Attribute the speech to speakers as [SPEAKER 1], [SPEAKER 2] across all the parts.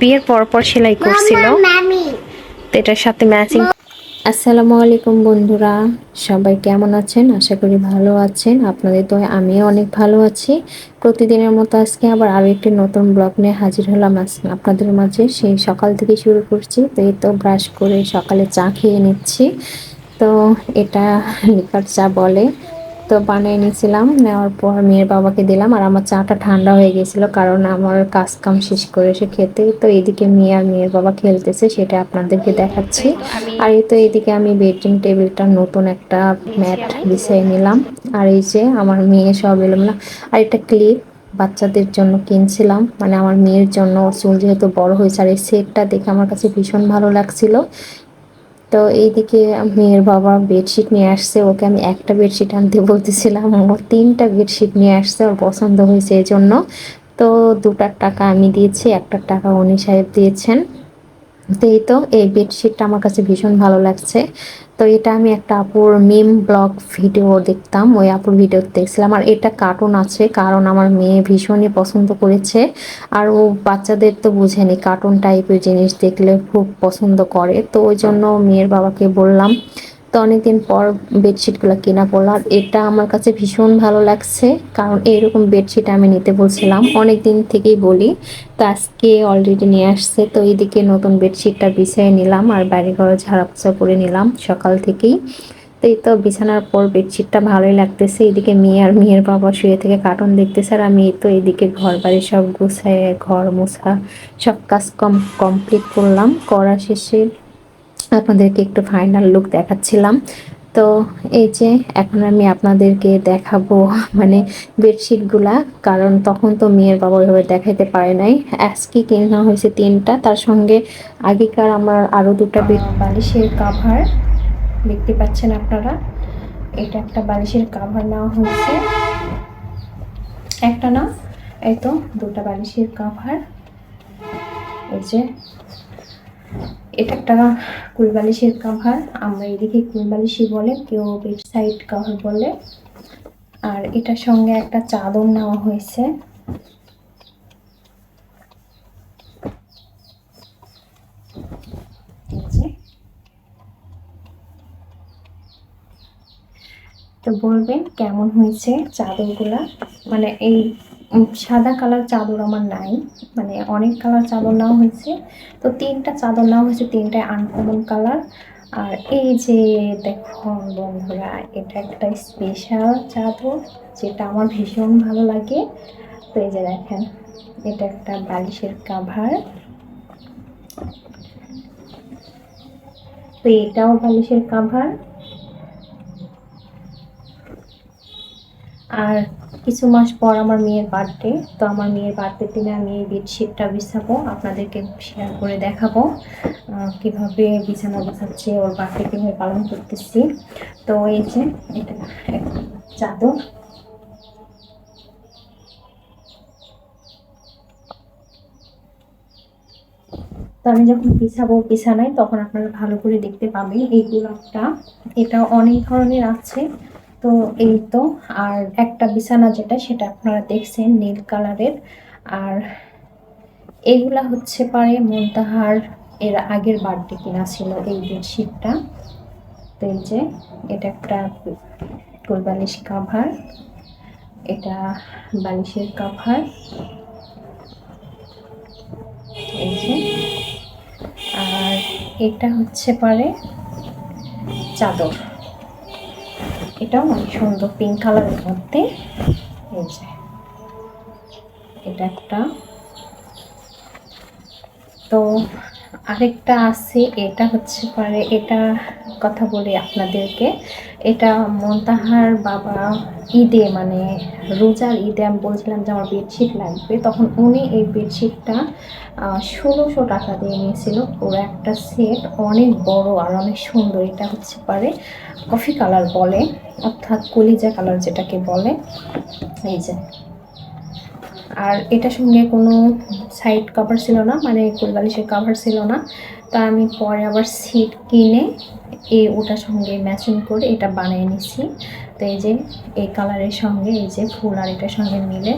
[SPEAKER 1] বিয়ের পর পর সেলাই করছিল। তো এটার সাথে ম্যাচিং আসসালামু আলাইকুম বন্ধুরা সবাই কেমন আছেন? আশা করি ভালো আছেন। আপনাদের তো আমিও অনেক ভালো আছি। প্রতিদিনের মতো আজকে আবার আরও একটি নতুন ব্লগ নিয়ে হাজির হলাম আপনাদের মাঝে। সেই সকাল থেকে শুরু করছি তো এই তো ব্রাশ করে সকালে চা খেয়ে নিচ্ছি। তো এটা লিকার চা বলে। তো বানিয়ে নিয়েছিলাম। নেওয়ার পর মেয়ের বাবাকে দিলাম আর আমার চাটা ঠান্ডা হয়ে গেছিল কারণ আমার কাজ কাম শেষ করে এসে খেতে। তো এদিকে মেয়ে আর মেয়ের বাবা খেলতেছে, সেটা আপনাদেরকে দেখাচ্ছি। আর এই তো এদিকে আমি বেডরুম টেবিলটা নতুন একটা ম্যাট বিছিয়ে নিলাম। আর এই যে আমার মেয়ে সব এলাম আর একটা ক্লিপ বাচ্চাদের জন্য কিনছিলাম। মানে আমার মেয়ের জন্য চুল যেহেতু বড় হয়েছে, আর এই সেটটা দেখে আমার কাছে ভীষণ ভালো লাগছিল। তো এইদিকে মেয়ের বাবা বেডশিট নিয়ে আসছে, ওকে আমি একটা বেডশিট আনতে বলতেছিলাম, ও তিনটা বেডশিট নিয়ে আসছে ওর পছন্দ হয়েছে এজন্য। জন্য তো দুটার টাকা আমি দিয়েছি, একটার টাকা উনি সাহেব দিয়েছেন। তো এই তো, এই বেডশিটটা আমার কাছে ভীষণ ভালো লাগছে। তো এটা আমি একটা আপুর মিম ব্লগ ভিডিও দেখতাম, ওই আপুর ভিডিও দেখছিলাম। আর এটা কার্টুন আছে, কারণ আমার মেয়ে ভীষণই পছন্দ করেছে। আর ও বাচ্চাদের তো বুঝেনি কার্টুন টাইপের জিনিস দেখলে খুব পছন্দ করে। তো ওই জন্য মেয়ের বাবাকে বললাম তো অনেকদিন পর বেডশিটগুলো কেনা পড়ল আর এটা আমার কাছে ভীষণ ভালো লাগছে, কারণ এইরকম বেডশিট আমি নিতে বলছিলাম। অনেক দিন থেকেই বলি, তো আজকে অলরেডি নিয়ে আসছে। তো এইদিকে নতুন বেডশিটটা বিছিয়ে নিলাম আর বাড়ি ঘরে ঝাড়া পোছা করে নিলাম সকাল থেকেই। তো এই তো বিছানার পর বেডশিটটা ভালোই লাগতেছে। এদিকে মেয়ে আর মেয়ের বাবা শুয়ে থেকে কার্টুন দেখতেছে আর আমি তো এদিকে ঘর বাড়ি সব গুছায়, ঘর মোছা সব কাজ কম কমপ্লিট করলাম। করা শেষে আপনাদেরকে একটু ফাইনাল লুক দেখাচ্ছিলাম। তো এই যে এখন আমি আপনাদেরকে দেখাবো মানে বেডশিটগুলা কারণ তখন তো মেয়ের বাবা ওইভাবে দেখাইতে পারে নাই। আজকে কেনা হয়েছে তিনটা, তার সঙ্গে আগেকার আমার আরও দুটা বেড বালিশের কাভার দেখতে পাচ্ছেন আপনারা? এটা একটা বালিশের কাভার নেওয়া হয়েছে। একটা না, এই তো দুটা বালিশের কাভার এই যে এটা একটা কুলবালিশের কাভার আমরা এদিকে কুলবালিশি বলে, কেউ ওয়েবসাইট কাভার বলে। আর এটার সঙ্গে একটা চাদর নেওয়া হয়েছে। তো বলবেন কেমন হয়েছে চাদরগুলা? মানে এই সাদা কালার চাদর আমার নাই মানে অনেক কালার চাদর নেওয়া হয়েছে। তো তিনটা চাদর নেওয়া হয়েছে তিনটায় আনকমন কালার আর এই যে দেখো বন্ধুরা, এটা একটা স্পেশাল চাদর, যেটা আমার ভীষণ ভালো লাগে। তো এই যে দেখেন, এটা একটা বালিশের কাভার তো এটাও বালিশের কাভার আর কিছু মাস পর আমার মেয়ের বার্থডে তো আমার মেয়ের বার্থডে দিনে আমি এই বেডশিটটা বিছাবো, আপনাদেরকে শেয়ার করে দেখাবো কীভাবে বিছানা বিছাচ্ছে ওর বার্থডে কীভাবে পালন করতেছি। তো এই যে, এটা চাদর। তো আমি যখন বিছাবো বিছানায়, তখন আপনারা ভালো করে দেখতে পাবেন এই গোলাপটা। এটা অনেক ধরনের আছে। তো এই তো, আর একটা বিছানা যেটা, সেটা আপনারা দেখছেন নীল কালারের। আর এইগুলা হচ্ছে পারে মন্তাহার এর আগের বার্থডে কিনা ছিল এই বেডশিটটা তো এই যে, এটা একটা কোলবালিশ কাভার এটা বালিশের কাভার এই যে, আর এটা হচ্ছে পারে চাদর। এটাও অনেক সুন্দর পিঙ্ক কালারের মধ্যে। এটা একটা। তো আরেকটা আছে, এটা হচ্ছে পারে, এটা কথা বলি আপনাদেরকে। এটা মন্তাহার বাবা ঈদে মানে রোজার ঈদে আমি বলছিলাম যে আমার বেডশিট লাগবে। তখন উনি এই বেডশিটটা ষোলোশো টাকা দিয়ে নিয়েছিল। পুরো একটা সেট অনেক বড় আর অনেক সুন্দর। এটা হচ্ছে পারে কফি কালার বলে, অর্থাৎ কলিজা কালার যেটাকে বলে। এই যে। আর এটার সঙ্গে কোনো সাইড কভার ছিল না মানে কুলবালিশের কভার ছিল না। তা আমি পরে আবার সিট কিনে এই ওটার সঙ্গে ম্যাচিং করে এটা বানিয়ে নিছি তো এই যে এই কালারের সঙ্গে, এই যে ফুল আর এটার সঙ্গে মিলে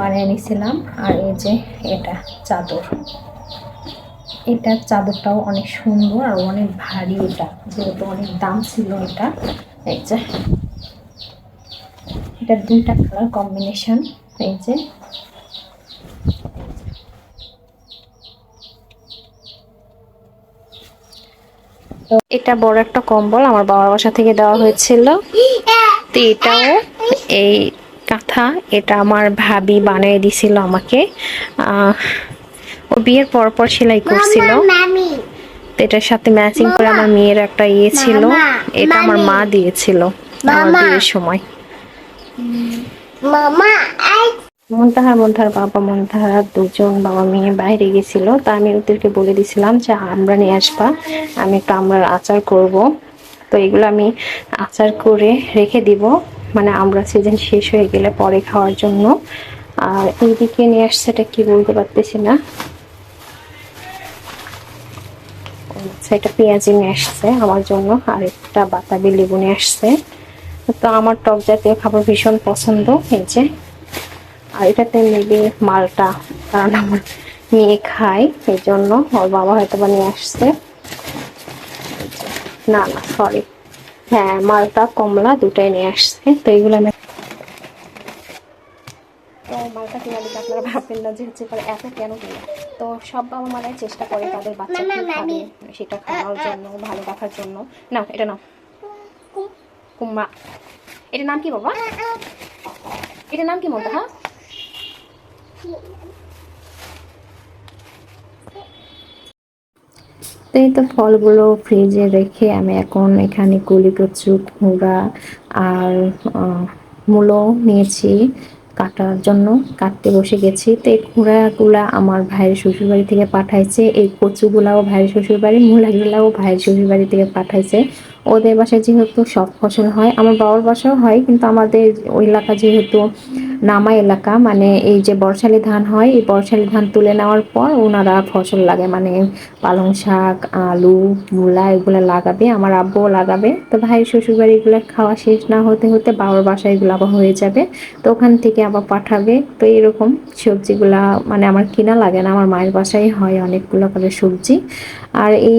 [SPEAKER 1] বানিয়ে নিছিলাম আর এই যে এটা চাদর। এটার চাদরটাও অনেক সুন্দর আর অনেক ভারী এটা, যেহেতু অনেক দাম ছিল এটা। এই যে, এটা দুইটা কালার কম্বিনেশন এই যে এটা বড় একটা কম্বল আমার বাবার বাসা থেকে দেওয়া হয়েছিল। তো এটাও এই কাঁথা এটা আমার ভাবি বানিয়ে দিছিল আমাকে। আহ, ও বিয়ের পর পর সেলাই করছিল। তো এটার সাথে ম্যাচিং করে আমার মেয়ের একটা ইয়ে ছিল। এটা আমার মা দিয়েছিল। আমার বিয়ের সময়।
[SPEAKER 2] মামা আই
[SPEAKER 1] মন্তাহার মন্তাহার বাবা, মন্তাহার দুজন বাবা মেয়ে বাইরে গেছিল। তা আমি ওদেরকে বলে দিছিলাম যে, আমরা নিয়ে আসবা, আমি একটু আমরার আচার করব। তো এগুলো আমি আচার করে রেখে দিব। মানে আমরা সিজন শেষ হয়ে গেলে পরে খাওয়ার জন্য। আর এইদিকে নিয়ে আসছে এটা কি বলতে পারতেছি না। আচ্ছা এটা পেঁয়াজি নিয়ে আসছে আমার জন্য, আর একটা বাতাবি লেবু নিয়ে আসছে। তো আমার টক জাতীয় খাবার ভীষণ পছন্দ, এই যে। আর এটাতে মেবি মালটা কারণ আমার মেয়ে খায় এই জন্য ওর বাবা হয়তো বা নিয়ে আসছে। না না সরি হ্যাঁ মালটা কমলা দুটাই নিয়ে আসছে। তো এগুলো আমি তো মালটা কিনা দিকে আপনারা ভাববেন না যে হচ্ছে পরে এত কেন কিনা? তো সব বাবা মারাই চেষ্টা করে তাদের বাচ্চা কি খাবে সেটা খাওয়ার জন্য ভালো রাখার জন্য। নাও এটা নাও। কুম্মা এটার নাম কি বাবা? এটার নাম কি মতো হ্যাঁ? এই তো ফলগুলো ফ্রিজে রেখে আমি এখন এখানে কলি কচু ঘোড়া আর মূলো নিয়েছি কাটার জন্য, কাটতে বসে গেছি। তো এই ঘোড়াগুলা আমার ভাইয়ের শ্বশুরবাড়ি থেকে পাঠাইছে। এই কচুগুলাও ভাইয়ের শ্বশুরবাড়ি, মূলাগুলাও ভাইয়ের শ্বশুরবাড়ি থেকে পাঠাইছে। ওদের বাসায় যেহেতু সব ফসল হয়, আমার বাবার বাসাও হয়, কিন্তু আমাদের ওই এলাকা যেহেতু নামা এলাকা মানে এই যে বর্ষালি ধান হয়, এই বর্ষালি ধান তুলে নেওয়ার পর ওনারা ফসল লাগে মানে পালং শাক, আলু, মূলা এগুলো লাগাবে, আমার আব্বুও লাগাবে। তো ভাই শ্বশুরবাড়ি এগুলো খাওয়া শেষ না হতে হতে বাবার বাসায় এগুলো আবার হয়ে যাবে। তো ওখান থেকে আবার পাঠাবে। তো এরকম সবজিগুলা মানে আমার কিনা লাগে না, আমার মায়ের বাসায় হয় অনেকগুলো করে সবজি। আর এই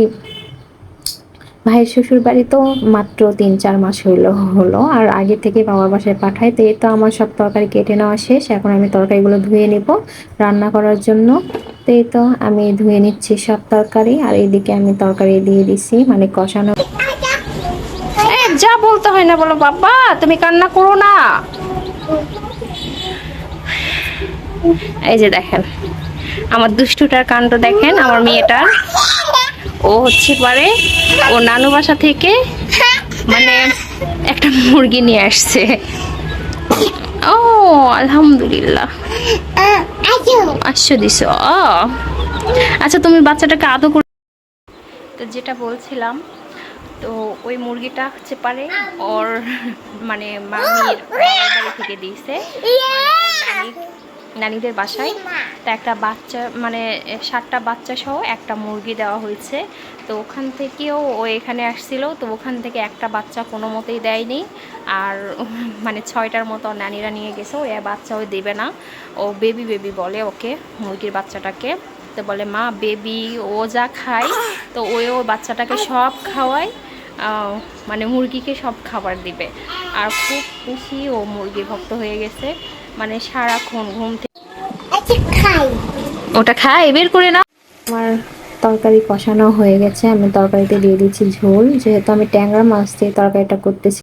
[SPEAKER 1] ভাইয়ের শ্বশুর বাড়ি তো মাত্র তিন, চার মাস হইল, হলো। আর আগে থেকে বাবার বাসায় পাঠাই তো এই তো আমার সব তরকারি কেটে নেওয়া শেষ। এখন আমি তরকারিগুলো ধুয়ে নিব রান্না করার জন্য। তো এই তো আমি ধুয়ে নিচ্ছি সব তরকারি, আর এইদিকে আমি তরকারি দিয়ে দিছি মানে কষানো। যা বলতে হয় না বলো বাবা, তুমি কান্না করো না। এই যে দেখেন, আমার দুষ্টুটার কাণ্ড দেখেন, আমার মেয়েটার। ও হচ্ছে পারে ও নানু বাসা থেকে মানে একটা মুরগি নিয়ে আসছে। ও, আলহামদুলিল্লাহ। আসছো দিছ আচ্ছা তুমি বাচ্চাটাকে আদৌ করে তো যেটা বলছিলাম, তো ওই মুরগিটা হচ্ছে পারে ওর মানে মামির থেকে দিয়েছে। মানে নানিদের বাসায়। তা একটা বাচ্চা মানে সাতটা বাচ্চা সহ একটা মুরগি দেওয়া হয়েছে। তো ওখান থেকেও ও এখানে আসছিল, তো ওখান থেকে একটা বাচ্চা কোনো মতেই দেয়নি। আর মানে ছয়টার মতো নানিরা নিয়ে গেছে, ও এ বাচ্চা ও দেবে না। ও বেবি বেবি বলে ওকে, মুরগির বাচ্চাটাকে। তো বলে, মা, বেবি, ও যা খায়, তো ওই ও বাচ্চাটাকে সব খাওয়ায় মানে মুরগিকে সব খাবার দিবে। আর খুব বেশি ও মুরগি ভক্ত হয়ে গেছে। মানে সারাক্ষণ ঘুম ওটা খায় বের করে না আমার তরকারি কষানো হয়ে গেছে। আমি তরকারিতে দিয়ে দিচ্ছি ঝোল। যেহেতু আমি ট্যাংরা মাছ দিয়ে তরকারিটা করতেছি।